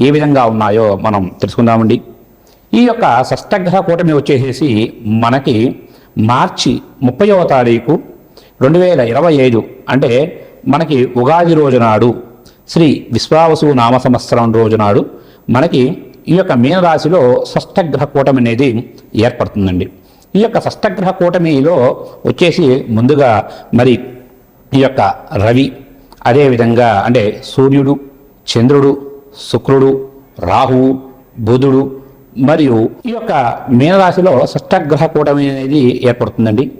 ఏ విధంగా ఉన్నాయో మనం తెలుసుకుందామండి. ఈ యొక్క షష్టగ్రహ కూటమి వచ్చేసేసి మనకి మార్చి ముప్పైవ తారీఖు రెండు వేల ఇరవై ఐదు అంటే మనకి ఉగాది రోజు నాడు శ్రీ విశ్వావసు నామ సంవత్సరం రోజు నాడు మనకి ఈ యొక్క మీనరాశిలో షష్టగ్రహ కూటమి అనేది ఏర్పడుతుందండి. ఈ యొక్క షష్టగ్రహ కూటమిలో వచ్చేసి ముందుగా మరి ఈ యొక్క రవి అదేవిధంగా అంటే సూర్యుడు చంద్రుడు శుక్రుడు రాహువు బుధుడు మరియు ఈ యొక్క మీనరాశిలో షష్టగ్రహ కూటమి అనేది ఏర్పడుతుందండి.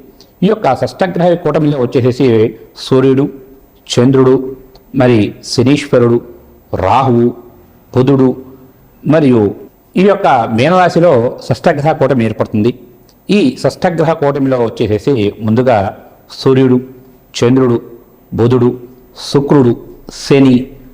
ఈ యొక్క షష్టగ్రహ కూటమిలో వచ్చేసేసి సూర్యుడు చంద్రుడు మరి శనీశ్వరుడు రాహువు బుధుడు మరియు ఈ యొక్క మీనరాశిలో షష్టగ్రహ కూటమి ఏర్పడుతుంది. ఈ షష్టగ్రహ కూటమిలో వచ్చేసేసి ముందుగా సూర్యుడు చంద్రుడు బుధుడు శుక్రుడు శని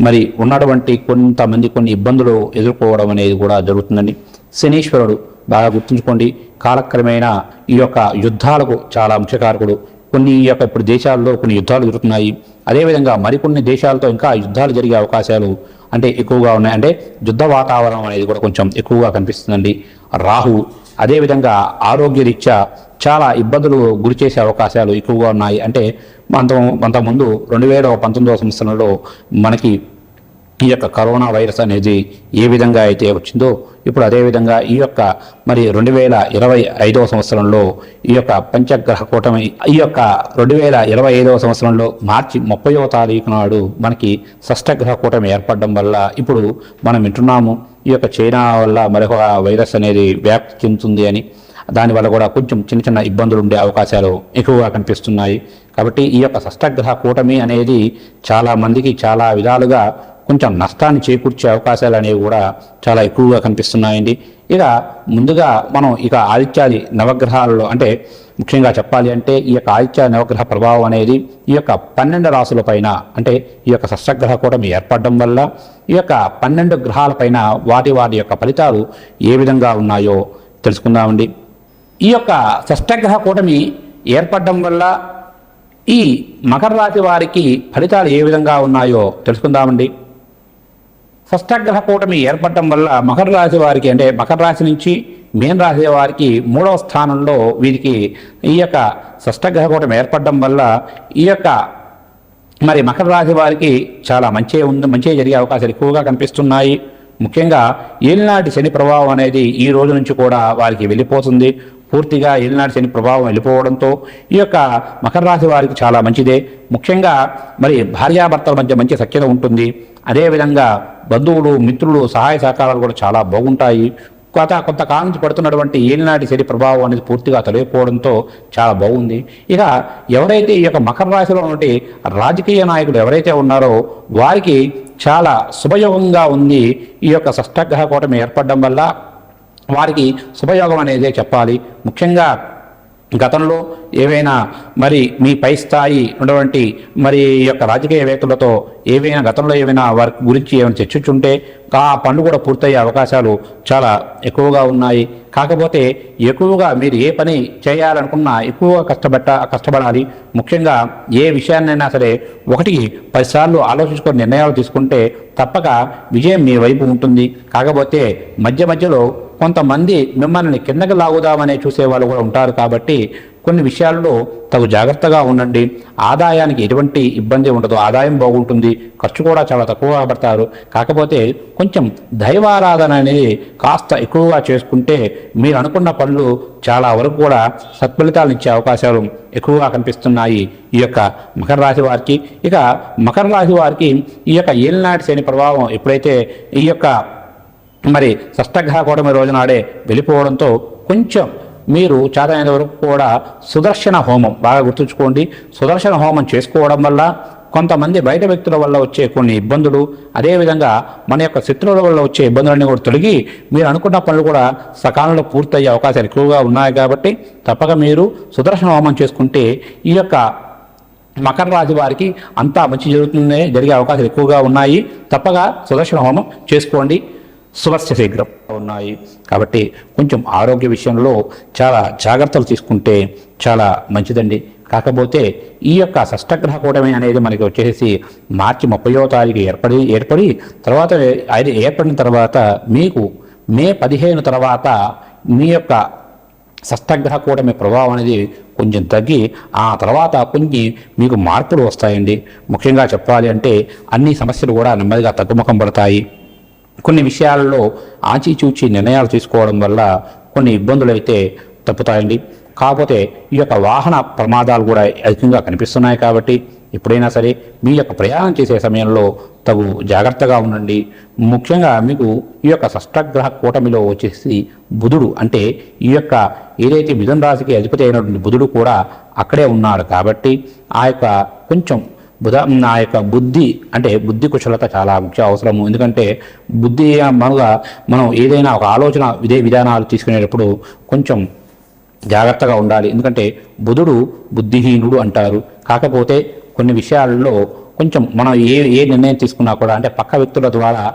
మరి ఉన్నటువంటి కొంతమంది కొన్ని ఇబ్బందులు ఎదుర్కోవడం అనేది కూడా జరుగుతుందండి. శనీశ్వరుడు బాగా గుర్తుంచుకోండి. కాలక్రమేణా ఈ యొక్క యుద్ధాలకు చాలా ముఖ్యకారకుడు కొన్ని ఈ యొక్క ఇప్పుడు దేశాల్లో కొన్ని యుద్ధాలు జరుగుతున్నాయి. అదేవిధంగా మరికొన్ని దేశాలతో ఇంకా యుద్ధాలు జరిగే అవకాశాలు అంటే ఎక్కువగా ఉన్నాయి. అంటే యుద్ధ వాతావరణం అనేది కూడా కొంచెం ఎక్కువగా కనిపిస్తుందండి. రాహు అదేవిధంగా ఆరోగ్యరీత్యా చాలా ఇబ్బందులు గురి చేసే అవకాశాలు ఎక్కువగా ఉన్నాయి. అంటే అంత అంతకుముందు రెండు వేల పంతొమ్మిదవ సంవత్సరంలో మనకి ఈ యొక్క కరోనా వైరస్ అనేది ఏ విధంగా అయితే వచ్చిందో ఇప్పుడు అదేవిధంగా ఈ యొక్క మరి రెండు వేల ఇరవై ఐదవ సంవత్సరంలో ఈ యొక్క పంచగ్రహ కూటమి ఈ యొక్క రెండు వేల ఇరవై ఐదవ సంవత్సరంలో మార్చి ముప్పైవ తారీఖు నాడు మనకి షష్టగ్రహ కూటమి ఏర్పడడం వల్ల ఇప్పుడు మనం వింటున్నాము ఈ యొక్క చైనా వల్ల మరొక వైరస్ అనేది వ్యాప్తి చెందుతుంది అని. దానివల్ల కూడా కొంచెం చిన్న చిన్న ఇబ్బందులు ఉండే అవకాశాలు ఎక్కువగా కనిపిస్తున్నాయి. కాబట్టి ఈ యొక్క షష్టగ్రహ కూటమి అనేది చాలా మందికి చాలా విధాలుగా కొంచెం నష్టాన్ని చేకూర్చే అవకాశాలు అనేవి కూడా చాలా ఎక్కువగా కనిపిస్తున్నాయండి. ఇక ముందుగా మనం ఇక ఆదిత్యాది నవగ్రహాలలో అంటే ముఖ్యంగా చెప్పాలి అంటే ఈ యొక్క ఆదిత్య నవగ్రహ ప్రభావం అనేది ఈ యొక్క పన్నెండు రాసుల పైన అంటే ఈ యొక్క షష్టగ్రహ కూటమి ఏర్పడడం వల్ల ఈ యొక్క పన్నెండు గ్రహాలపైన వాటి వాటి యొక్క ఫలితాలు ఏ విధంగా ఉన్నాయో తెలుసుకుందామండి. ఈ యొక్క షష్టగ్రహ కూటమి ఏర్పడడం వల్ల ఈ మకర రాశి వారికి ఫలితాలు ఏ విధంగా ఉన్నాయో తెలుసుకుందామండి. షష్టగ్రహ కూటమి ఏర్పడటం వల్ల మకర రాశి వారికి అంటే మకర రాశి నుంచి మీన రాశి వారికి మూడవ స్థానంలో వీరికి ఈ యొక్క షష్టగ్రహ కూటమి ఏర్పడడం వల్ల ఈ యొక్క మరి మకర రాశి వారికి చాలా మంచి ఉంది మంచి జరిగే అవకాశాలు ఎక్కువగా కనిపిస్తున్నాయి. ముఖ్యంగా ఏలినాటి శని ప్రభావం అనేది ఈ రోజు నుంచి కూడా వారికి వెళ్ళిపోతుంది. పూర్తిగా ఏలినాటి శని ప్రభావం వెళ్ళిపోవడంతో ఈ యొక్క మకర రాశి వారికి చాలా మంచిదే. ముఖ్యంగా మరి భార్యాభర్తల మధ్య మంచి సఖ్యత ఉంటుంది. అదేవిధంగా బంధువులు మిత్రులు సహాయ సహకారాలు కూడా చాలా బాగుంటాయి. కొత్త కొంతకాలం నుంచి పడుతున్నటువంటి ఏలినాటి శని ప్రభావం అనేది పూర్తిగా తొలగిపోవడంతో చాలా బాగుంది. ఇక ఎవరైతే ఈ యొక్క మకర రాశిలో ఉన్నటువంటి రాజకీయ నాయకులు ఎవరైతే ఉన్నారో వారికి చాలా శుభయోగంగా ఉంది ఈ యొక్క షష్టగ్రహ కూటమి ఏర్పడడం వల్ల వారికి శుభయోగం అనేది చెప్పాలి. ముఖ్యంగా గతంలో ఏవైనా మరి మీ పై స్థాయి ఉన్నటువంటి మరి ఈ యొక్క రాజకీయవేత్తలతో ఏవైనా గతంలో ఏవైనా వారి గురించి ఏమైనా చర్చించుంటే ఆ పనులు కూడా పూర్తయ్యే అవకాశాలు చాలా ఎక్కువగా ఉన్నాయి. కాకపోతే ఎక్కువగా మీరు ఏ పని చేయాలనుకున్నా ఎక్కువగా కష్టపట్ట కష్టపడాలి. ముఖ్యంగా ఏ విషయాన్నైనా సరే ఒకటికి పదిసార్లు ఆలోచించుకొని నిర్ణయాలు తీసుకుంటే తప్పక విజయం మీ వైపు ఉంటుంది. కాకపోతే మధ్య మధ్యలో కొంతమంది మిమ్మల్ని కిందకి లాగుదామనే చూసేవాళ్ళు కూడా ఉంటారు కాబట్టి కొన్ని విషయాల్లో తగు జాగ్రత్తగా ఉండండి. ఆదాయానికి ఎటువంటి ఇబ్బంది ఉండదు. ఆదాయం బాగుంటుంది. ఖర్చు కూడా చాలా తక్కువగా పడతారు. కాకపోతే కొంచెం దైవారాధన అనేది కాస్త ఎక్కువగా చేసుకుంటే మీరు అనుకున్న పనులు చాలా వరకు కూడా సత్ఫలితాలు ఇచ్చే అవకాశాలు ఎక్కువగా కనిపిస్తున్నాయి ఈ యొక్క మకర రాశి వారికి. ఇక మకర రాశి వారికి ఈ యొక్క ఏలినాటి శని ప్రభావం ఎప్పుడైతే ఈ యొక్క మరి షష్టగ్రహ కూటమి రోజునాడే వెళ్ళిపోవడంతో కొంచెం మీరు చేతనైన వరకు కూడా సుదర్శన హోమం బాగా గుర్తుంచుకోండి. సుదర్శన హోమం చేసుకోవడం వల్ల కొంతమంది బయట వ్యక్తుల వల్ల వచ్చే కొన్ని ఇబ్బందులు అదేవిధంగా మన యొక్క శత్రువుల వల్ల వచ్చే ఇబ్బందులన్నీ కూడా తొలగి మీరు అనుకున్న పనులు కూడా సకాలంలో పూర్తయ్యే అవకాశాలు ఎక్కువగా ఉన్నాయి కాబట్టి తప్పక మీరు సుదర్శన హోమం చేసుకుంటే ఈ యొక్క మకర రాశి వారికి అంతా మంచి జరుగుతుంది జరిగే అవకాశాలు ఎక్కువగా ఉన్నాయి. తప్పగా సుదర్శన హోమం చేసుకోండి. శుభస్య శీఘ్రం ఉన్నాయి. కాబట్టి కొంచెం ఆరోగ్య విషయంలో చాలా జాగ్రత్తలు తీసుకుంటే చాలా మంచిదండి. కాకపోతే ఈ యొక్క షష్టగ్రహ కూటమి అనేది మనకి వచ్చేసి మార్చి ముప్పయో తారీఖు ఏర్పడి ఏర్పడి తర్వాత అది ఏర్పడిన తర్వాత మీకు మే పదిహేను తర్వాత మీ యొక్క షష్టగ్రహ కూటమి ప్రభావం అనేది కొంచెం తగ్గి ఆ తర్వాత కొన్ని మీకు మార్పులు వస్తాయండి. ముఖ్యంగా చెప్పాలి అంటే అన్ని సమస్యలు కూడా నెమ్మదిగా తగ్గుముఖం పడతాయి. కొన్ని విషయాలలో ఆచిచూచి నిర్ణయాలు తీసుకోవడం వల్ల కొన్ని ఇబ్బందులు అయితే తప్పుతాయండి. కాకపోతే ఈ యొక్క వాహన ప్రమాదాలు కూడా అధికంగా కనిపిస్తున్నాయి కాబట్టి ఎప్పుడైనా సరే మీ యొక్క ప్రయాణం చేసే సమయంలో తగు జాగ్రత్తగా ఉండండి. ముఖ్యంగా మీకు ఈ యొక్క షష్టగ్రహ కూటమిలో వచ్చేసి బుధుడు అంటే ఈ యొక్క ఏదైతే మిథున రాశికి అధిపతి అయినటువంటి బుధుడు కూడా అక్కడే ఉన్నాడు కాబట్టి ఆ యొక్క కొంచెం బుధ నా యొక్క బుద్ధి అంటే బుద్ధి కుశలత చాలా ముఖ్య అవసరము. ఎందుకంటే బుద్ధి మనగా మనం ఏదైనా ఒక ఆలోచన ఇదే విధానాలు తీసుకునేటప్పుడు కొంచెం జాగ్రత్తగా ఉండాలి. ఎందుకంటే బుధుడు బుద్ధిహీనుడు అంటారు. కాకపోతే కొన్ని విషయాల్లో కొంచెం మనం ఏ ఏ నిర్ణయం తీసుకున్నా కూడా అంటే పక్క వ్యక్తుల ద్వారా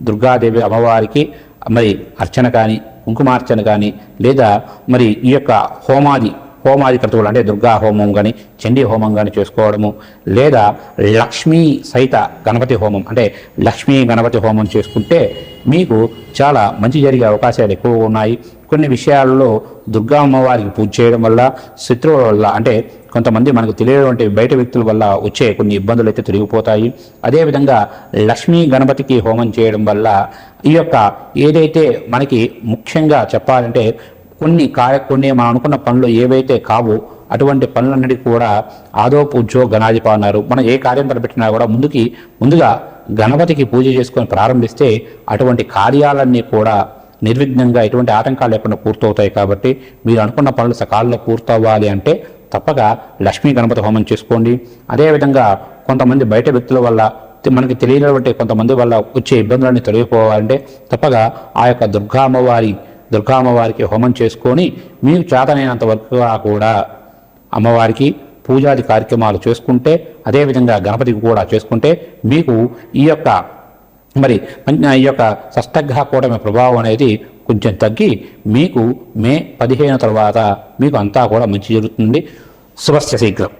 దుర్గాదేవి అమ్మవారికి మరి అర్చన కానీ కుంకుమార్చన కానీ లేదా మరి ఈ యొక్క హోమాది హోమాది క్రతువులు అంటే దుర్గా హోమం కానీ చండీ హోమం కానీ చేసుకోవడము లేదా లక్ష్మీ సహిత గణపతి హోమం అంటే లక్ష్మీ గణపతి హోమం చేసుకుంటే మీకు చాలా మంచి జరిగే అవకాశాలు ఎక్కువ ఉన్నాయి. కొన్ని విషయాల్లో దుర్గా అమ్మవారికి పూజ చేయడం వల్ల శత్రువుల వల్ల అంటే కొంతమంది మనకు తెలియనటువంటి బయట వ్యక్తుల వల్ల వచ్చే కొన్ని ఇబ్బందులు అయితే తిరిగిపోతాయి అదేవిధంగా లక్ష్మీ గణపతికి హోమం చేయడం వల్ల ఈ యొక్క ఏదైతే మనకి ముఖ్యంగా చెప్పాలంటే కొన్ని కార్య కొన్ని మనం అనుకున్న పనులు ఏవైతే కావు అటువంటి పనులన్నిటికీ కూడా ఆదో పూజో గణాధిప అన్నారు. మనం ఏ కార్యం తలపెట్టినా కూడా ముందుకి ముందుగా గణపతికి పూజ చేసుకొని ప్రారంభిస్తే అటువంటి కార్యాలన్నీ కూడా నిర్విఘ్నంగా ఎటువంటి ఆటంకాలు లేకుండా పూర్తవుతాయి కాబట్టి మీరు అనుకున్న పనులు సకాలంలో పూర్తవ్వాలి అంటే తప్పక లక్ష్మీ గణపతి హోమం చేసుకోండి. అదేవిధంగా కొంతమంది బయట వ్యక్తుల వల్ల మనకి తెలియనటువంటి కొంతమంది వల్ల వచ్చే ఇబ్బందులన్నీ తొలగిపోవాలంటే తప్పగా ఆ యొక్క దుర్గా అమ్మవారి దుర్గా అమ్మవారికి హోమం చేసుకొని మీకు చేతనైనంత వరకు కూడా అమ్మవారికి పూజాది కార్యక్రమాలు చేసుకుంటే అదేవిధంగా గణపతికి కూడా చేసుకుంటే మీకు ఈ యొక్క మరి ఈ యొక్క షష్టగ్రహ కూటమి ప్రభావం అనేది కొంచెం తగ్గి మీకు మే పదిహేను తర్వాత మీకు అంతా కూడా మంచి జరుగుతుంది. శుభస్య శీఘ్రం.